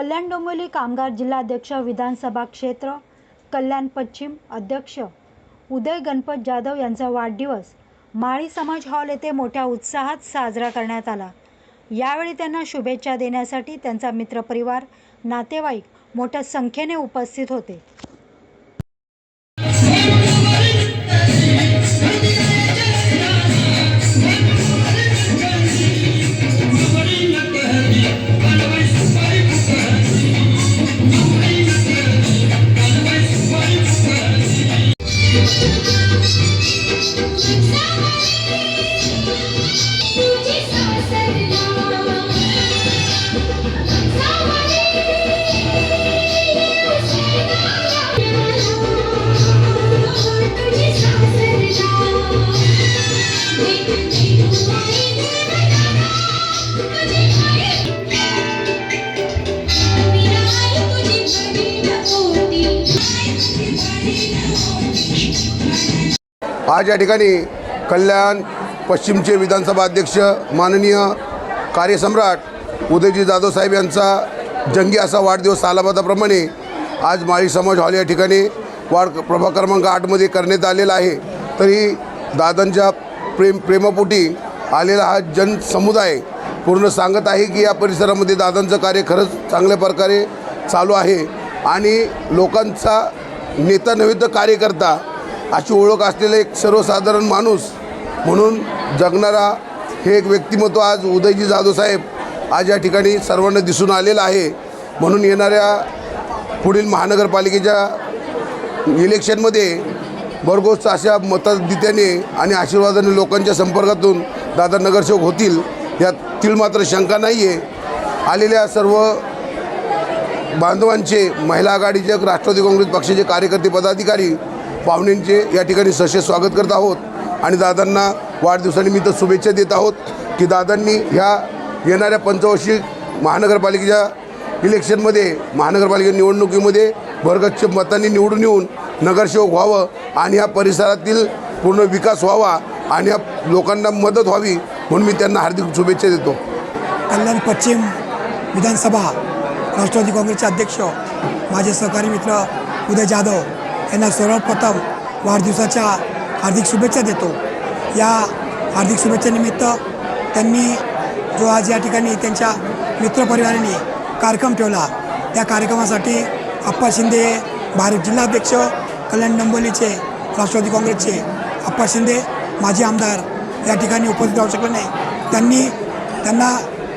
कल्याण डोंबिवली कामगार जिल्हाध्यक्ष विधानसभा क्षेत्र कल्याण पश्चिम अध्यक्ष उदय गणपत जाधव यांचा वाढदिवस माळी समाज हॉल येथे मोठ्या उत्साहात साजरा करण्यात आला. यावेळी त्यांना शुभेच्छा देण्यासाठी त्यांचा मित्रपरिवार नातेवाईक मोठ्या संख्येने उपस्थित होते. आज या ठिकाणी कल्याण पश्चिमचे विधानसभा अध्यक्ष माननीय कार्यसम्राट उदयजी जाधव साहेब यांचा जंगी असा वाढदिवस सालाबादाप्रमाणे आज माळी समाज हॉल या ठिकाणी वाढ प्रभाग क्रमांक आठमध्ये करण्यात आलेला आहे. तरी दादांच्या प्रेम प्रेमापोटी आलेला हा जनसमुदाय पूर्ण सांगत आहे की या परिसरामध्ये दादांचं कार्य खरंच चांगल्या प्रकारे चालू आहे. आणि लोकांचा नेता नव्हे तर कार्यकर्ता अशी ओळख असलेले एक सर्वसाधारण माणूस म्हणून जगणारा हे एक व्यक्तिमत्व आज उदयजी जाधव साहेब आज या ठिकाणी सर्वांना दिसून आलेलं आहे. म्हणून येणाऱ्या पुढील महानगरपालिकेच्या इलेक्शनमध्ये भरघोस अशा मतदित्याने आणि आशीर्वादाने लोकांच्या संपर्कातून दादा नगरसेवक होतील यातील मात्र शंका नाही आहे आलेल्या सर्व बांधवांचे महिला आघाडीचे राष्ट्रवादी काँग्रेस पक्षाचे कार्यकर्ते पदाधिकारी पाहुण्यांचे या ठिकाणी सशे स्वागत करत आहोत. आणि दादांना वाढदिवसानिमित्त शुभेच्छा देत आहोत की दादांनी ह्या येणाऱ्या पंचवार्षिक महानगरपालिकेच्या इलेक्शनमध्ये महानगरपालिका निवडणुकीमध्ये भरगच्छ मतांनी निवडून येऊन नगरसेवक व्हावं आणि ह्या परिसरातील पूर्ण विकास व्हावा आणि ह्या लोकांना मदत व्हावी म्हणून मी त्यांना हार्दिक शुभेच्छा देतो. कल्याण पश्चिम विधानसभा राष्ट्रवादी काँग्रेसचे अध्यक्ष माझे सहकारी मित्र उदय जाधव यांना सर्वप्रथम वाढदिवसाच्या हार्दिक शुभेच्छा देतो. या हार्दिक शुभेच्छेनिमित्त त्यांनी जो आज या ठिकाणी त्यांच्या मित्रपरिवाराने कार्यक्रम ठेवला त्या कार्यक्रमासाठी आप्पा शिंदे भारत जिल्हाध्यक्ष कल्याण डंबोलीचे राष्ट्रवादी काँग्रेसचे आप्पा शिंदे माजी आमदार या ठिकाणी उपस्थित राहू शकले नाही. त्यांनी त्यांना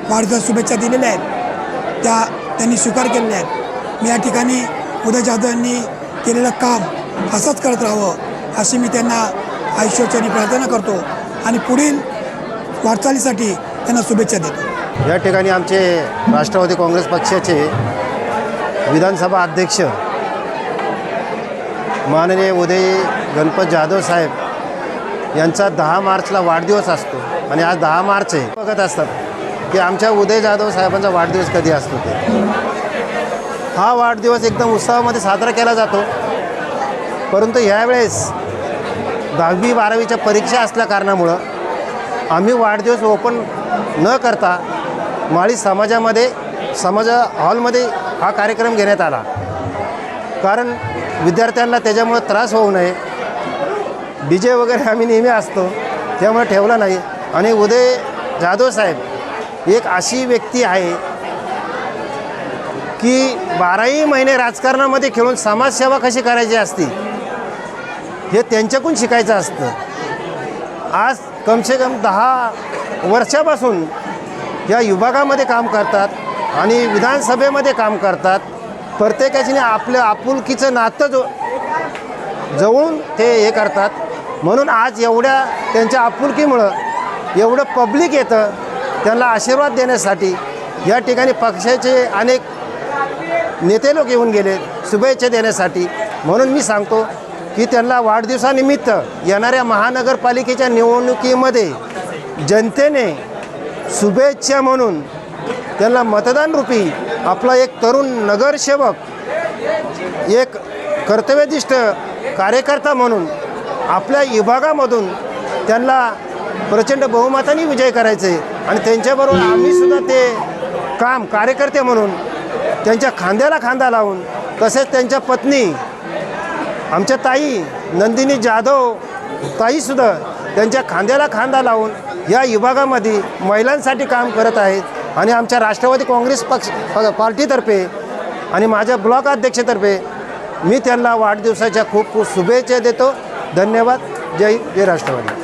वाढदिवस शुभेच्छा दिलेल्या आहेत. त्या त्यांनी स्वीकार केलेल्या आहेत. मी या ठिकाणी उदय जाधव यांनी केलेलं काम असंच करत राहावं अशी मी त्यांना आयुष्याची प्रार्थना करतो. आणि पुढील वाटचालीसाठी त्यांना शुभेच्छा देतो. या ठिकाणी आमचे राष्ट्रवादी काँग्रेस पक्षाचे विधानसभा अध्यक्ष माननीय उदय गणपत जाधव साहेब यांचा दहा मार्चला वाढदिवस असतो. आणि आज दहा मार्च आहे. बघत असतात की आमच्या उदय जाधव साहेबांचा वाढदिवस कधी असतो ते. हा वाढदिवस एकदम उत्साहामध्ये साजरा केला जातो. परंतु यावेळेस दहावी बारावीच्या परीक्षा असल्या कारणामुळं आम्ही वाढदिवस ओपन न करता माळी समाजामध्ये समाज हॉलमध्ये हा कार्यक्रम घेण्यात आला. कारण विद्यार्थ्यांना त्याच्यामुळं त्रास होऊ नये. डी जे वगैरे आम्ही नेहमी असतो त्यामुळे ठेवला नाही. आणि उदय जाधव साहेब एक अशी व्यक्ती आहे की बाराही महिने राजकारणामध्ये खेळून समाजसेवा कशी करायची असती हे त्यांच्याकडून शिकायचं असतं. आज कमसे कम दहा वर्षापासून या विभागामध्ये काम करतात आणि विधानसभेमध्ये काम करतात. प्रत्येकाने आपलं आपुलकीचं नातं जो जवळून ते हे करतात. म्हणून आज एवढ्या त्यांच्या आपुलकीमुळं एवढं पब्लिक येतं त्यांना आशीर्वाद देण्यासाठी या ठिकाणी पक्षाचे अनेक नेते लोक येऊन गेले शुभेच्छा देण्यासाठी. म्हणून मी सांगतो की त्यांना वाढदिवसानिमित्त येणाऱ्या महानगरपालिकेच्या निवडणुकीमध्ये जनतेने शुभेच्छा म्हणून त्यांना मतदानरूपी आपला एक तरुण नगरसेवक एक कर्तव्यनिष्ठ कार्यकर्ता म्हणून आपल्या विभागामधून त्यांना प्रचंड बहुमताने विजय करायचे आणि त्यांच्याबरोबर आम्हीसुद्धा ते काम कार्यकर्ते म्हणून त्यांच्या खांद्याला खांदा लावून तसेच त्यांच्या पत्नी आमच्या ताई नंदिनी जाधव ताईसुद्धा त्यांच्या खांद्याला खांदा लावून या विभागामध्ये महिलांसाठी काम करत आहेत. आणि आमच्या राष्ट्रवादी काँग्रेस पक्ष पार्टीतर्फे आणि माझ्या ब्लॉक अध्यक्षतर्फे मी त्यांना वाढदिवसाच्या खूप खूप शुभेच्छा देतो. धन्यवाद. जय जय राष्ट्रवादी.